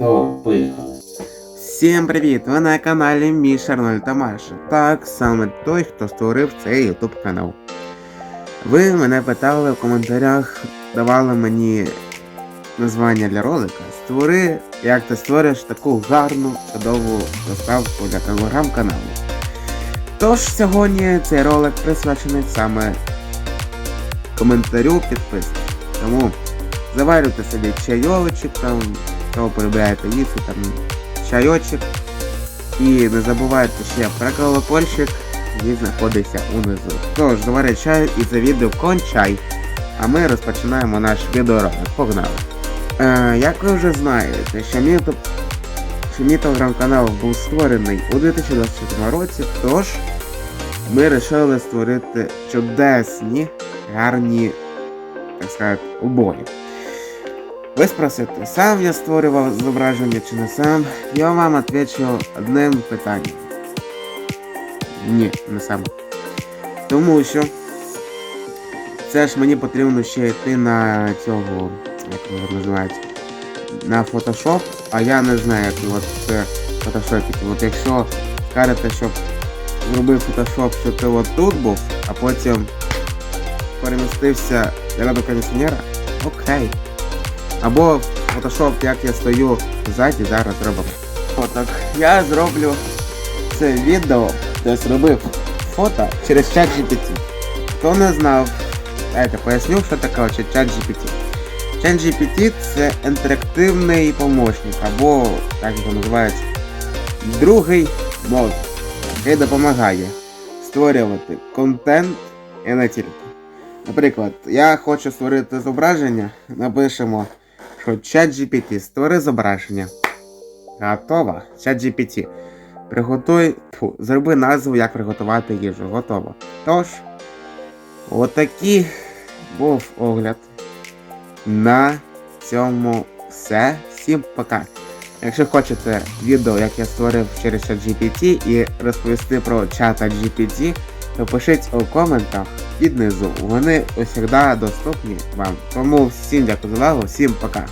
то поїхали. Всім привіт! Ви на каналі Міша Арнольд та Маша. Так, саме той, хто створив цей YouTube канал. Ви мене питали в коментарях, давали мені названня для ролика. Створи, як ти створиш таку гарну, чудову заставку для телеграм-каналу. Тож сьогодні цей ролик присвячений саме коментарю підписки. Тому заварюйте собі чайовичок, там, кого полюбляєте їсти, там чайочок. І не забувайте ще про колокольчик, він знаходиться унизу. Тож, завари чай і за відео кончай. А ми розпочинаємо наш відеоролик. Погнали! Е, як ви вже знаєте, що мій, що телеграм-канал був створений у 2024 році, тож ми вирішили створити чудесні, гарні, так сказати, обої. Ви спросите, сам я створював зображення чи не сам? Я вам отвечу одним питанням. Ні, не сам. Тому що це ж мені потрібно ще йти на цього, як його називають, на Photoshop, а я не знаю, як його це фотошопити. От якщо скажете, щоб зробив Photoshop, що ти от тут був, а потім перемістився рядом кондиціонера, окей. Або Photoshop, як я стою ззаді, зараз зробимо. Отак. Я зроблю це відео, де зробив фото через чат GPT. Хто не знав, дайте поясню, що таке чат GPT. Чат GPT це інтерактивний помощник, або так його називають другий мозок, який допомагає створювати контент і не тільки. Наприклад, я хочу створити зображення, напишемо, ChatGPT створи зображення. Готово. ChatGPT. Приготуй. Фу, зроби назву, як приготувати їжу. Готово. Тож, отакий був огляд. На цьому все. Всім пока. Якщо хочете відео, як я створив через ChatGPT і розповісти про чата GPT, то пишіть у коментах під низу. Вони завжди доступні вам. Тому всім дякую за увагу, всім пока.